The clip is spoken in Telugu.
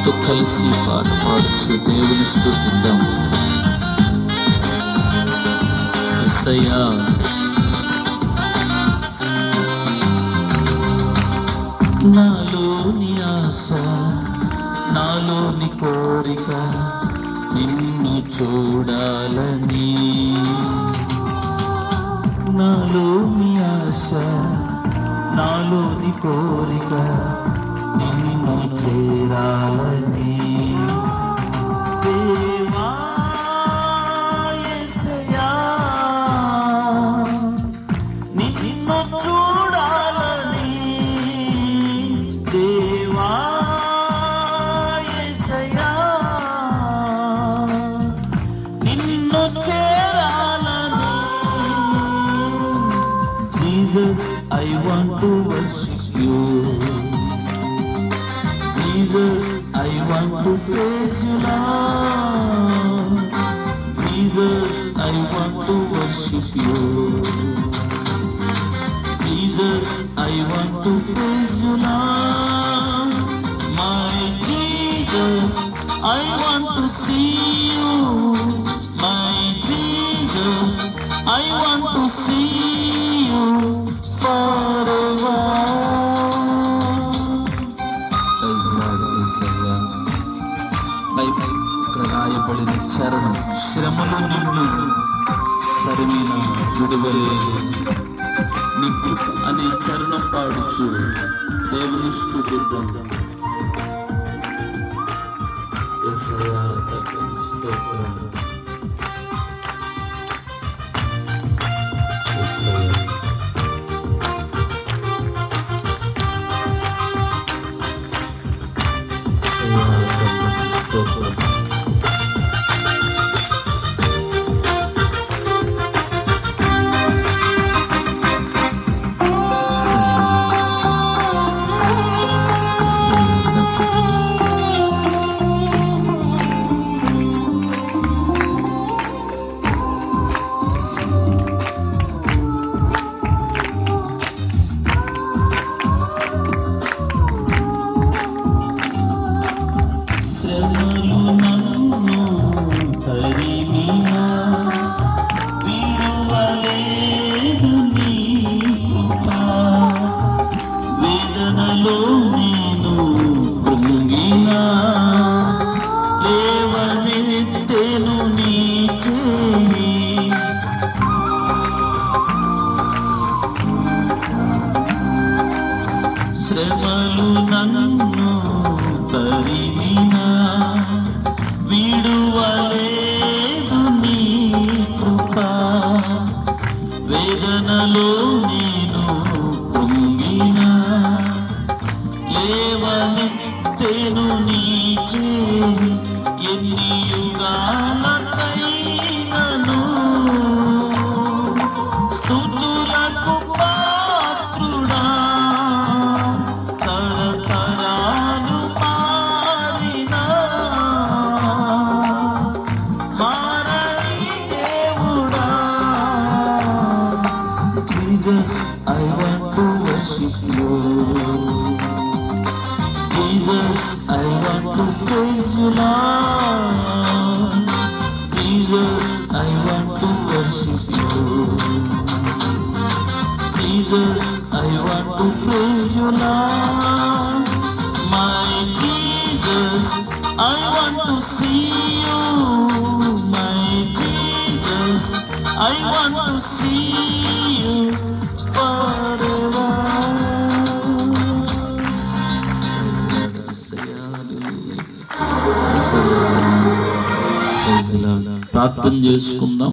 అందరితో కలిసి పాట పాడుచు దేవుని స్థుతిద్దాం. ఎస్ఐయా నాలోని ఆశ నాలోని కోరిక నిన్ను చూడాలని. నాలోని ఆశ నాలోని కోరిక నిన్ను చేరాలి to worship you. Jesus, I want to praise you, Lord. Jesus, I want to worship you. Jesus, I want to praise you, Lord. My Jesus, I want to see you. My Jesus, I want to see you forever. పై పై చరణం శ్రమలు నిన్ను తరిమిన విడువలే. నిప్పు అనే చరణం పాడుచు దేవుని స్థుతిద్దాం. యేసయ్యా, స్తోత్రం. శ్రమలు నన్ను తరిమినా విడువలేదు నీ కృప. వేదనలో నేను కృంగినా లేవనెత్తెను నీ చేయి. ఎన్ని యుగాల Jesus, I want to worship you. Jesus, I want to praise you, Lord. Jesus, I want to worship you. Jesus, I want to praise you, Lord. My Jesus, I want to see you. My Jesus, I want to see you ప్రార్థన చేసుకుందాం.